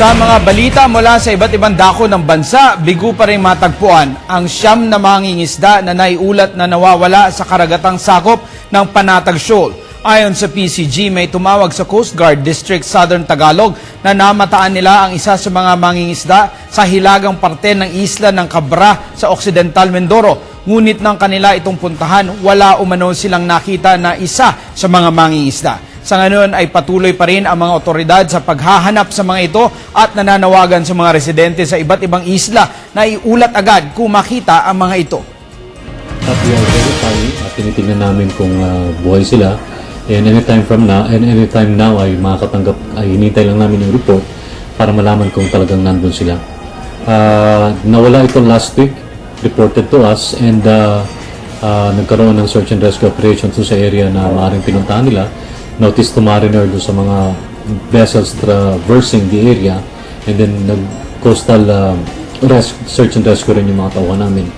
Sa mga balita mula sa iba't ibang dako ng bansa, bigo pa rin matagpuan ang siyam na mangingisda na naiulat na nawawala sa karagatang sakop ng Panatag Shoal. Ayon sa PCG, may tumawag sa Coast Guard District Southern Tagalog na namataan nila ang isa sa mga mangingisda sa hilagang parte ng isla ng Cabra sa Occidental Mindoro. Ngunit nang kanila itong puntahan, wala umano silang nakita na isa sa mga mangingisda. Sa ngayon ay patuloy pa rin ang mga otoridad sa paghahanap sa mga ito at nananawagan sa mga residente sa iba't ibang isla na iulat agad kung makita ang mga ito. At we are verifying at tinitingnan namin kung ah, buhay sila. And anytime from now, and anytime now ay makakatanggap, ay hinintay lang namin yung report para malaman kung talagang nandun sila. Ah, nawala ito last week, reported to us, and ah, ah, nagkaroon ng search and rescue operations doon sa area na maaaring pinuntahan nila. Notice to mariner doon sa mga vessels traversing the area, and then nag-coastal ah, res- search and rescue rin yung mga tauhan namin.